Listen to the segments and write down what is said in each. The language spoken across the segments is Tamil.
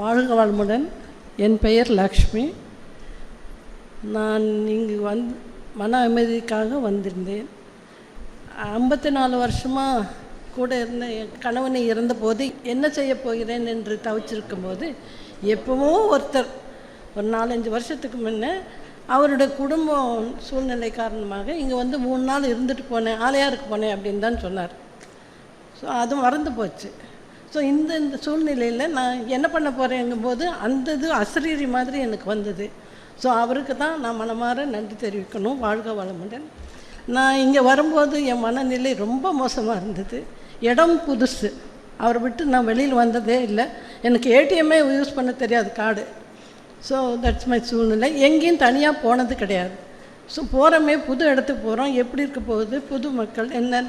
வாழ்க வளமுடன். என் பெயர் லக்ஷ்மி. நான் இங்கு வந் மன அமைதிக்காக வந்திருந்தேன். ஐம்பத்தி நாலு வருஷமாக கூட இருந்த என் கணவனை இறந்தபோது என்ன செய்ய போகிறேன் என்று தவிச்சிருக்கும் போது எப்பவும் ஒருத்தர் ஒரு நாலஞ்சு வருஷத்துக்கு முன்னே அவருடைய குடும்பம் சூழ்நிலை காரணமாக இங்கே வந்து மூணு நாள் இருந்துட்டு போனேன் ஆலையாருக்கு போனேன் அப்படின்னு தான் சொன்னார். ஸோ அது மறந்து போச்சு. ஸோ இந்த இந்த சூழ்நிலையில் நான் என்ன பண்ண போகிறேங்கும்போது அந்த இது அசரீரி மாதிரி எனக்கு வந்தது. ஸோ அவருக்கு தான் நான் மனமாற நன்றி தெரிவிக்கணும் வாழ்க வளமுடன். நான் இங்கே வரும்போது என் மனநிலை ரொம்ப மோசமாக இருந்தது. இடம் புதுசு. அவரை விட்டு நான் வெளியில் வந்ததே இல்லை. எனக்கு ஏடிஎம்மே யூஸ் பண்ண தெரியாது கார்டு. ஸோ தட்ஸ் மை சூழ்நிலை. எங்கேயும் தனியாக போனது கிடையாது. ஸோ போகிறோமே புது இடத்துக்கு போகிறோம் எப்படி இருக்க போகுது? புது மக்கள் என்ன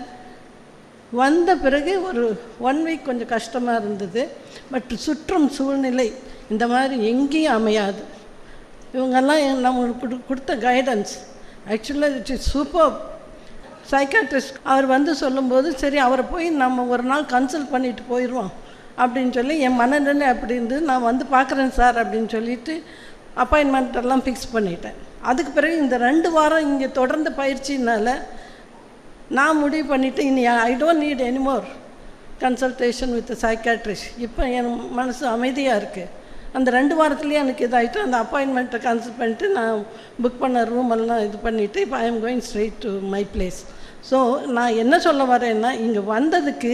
வந்த பிறகு ஒரு ஒன் வீக் கொஞ்சம் கஷ்டமாக இருந்தது. பட் சுற்றும் சூழ்நிலை இந்த மாதிரி எங்கேயும் அமையாது. இவங்கெல்லாம் நம்மளுக்கு கொடு- கொடுத்த கைடன்ஸ் ஆக்சுவலாக இட் இஸ் சூப்பர் சைக்காட்ரிஸ்ட் அவர் வந்து சொல்லும்போது சரி அவரை போய் நம்ம ஒரு நாள் கன்சல்ட் பண்ணிட்டு போயிடுவோம் அப்படின்னு சொல்லி என் மனநிலை அப்படி இருந்து நான் வந்து பார்க்குறேன் சார் அப்படின்னு சொல்லிட்டு அப்பாயின்மெண்ட் எல்லாம் ஃபிக்ஸ் பண்ணிட்டேன். அதுக்கு பிறகு இந்த ரெண்டு வாரம் இங்கே தொடர்ந்த பயிற்சினால நான் முடிவு பண்ணிவிட்டு இனி I don't need anymore consultation with psychiatrist இப்போ என் மனசு அமைதியாக இருக்குது அந்த ரெண்டு வாரத்துலேயே எனக்கு இதாகிட்டு அந்த அப்பாயின்மெண்ட்டை கன்சல்ட் பண்ணிட்டு நான் புக் பண்ண ரூம் எல்லாம் இது பண்ணிவிட்டு இப்போ I am going straight to my place so நான் என்ன சொல்ல வரேன்னா இங்கே வந்ததுக்கு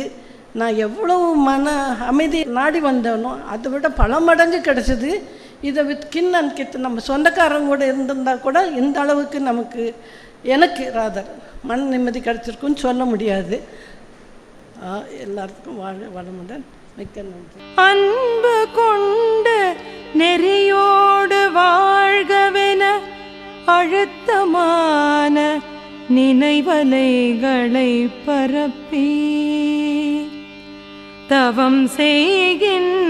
நான் எவ்வளோ மன அமைதி நாடி வந்தேனோ அதை விட பல மடங்கு கிடச்சிது இதை வித் கின் அண்ட் கித் நம்ம சொந்தக்காரங்க கூட இருந்திருந்தால் கூட இந்த அளவுக்கு நமக்கு எனக்கு ராதர் மன நிம்மதி கிடச்சிருக்குன்னு சொல்ல முடியாது. ஆ, எல்லாருக்கும் வாழ வளமுடன். மிக்க நன்றி. அன்பு கொண்டு நெறியோடு வாழ்கவென அழுத்தமான நினைவலைகளை பரப்பி தவம் செய்கின்ற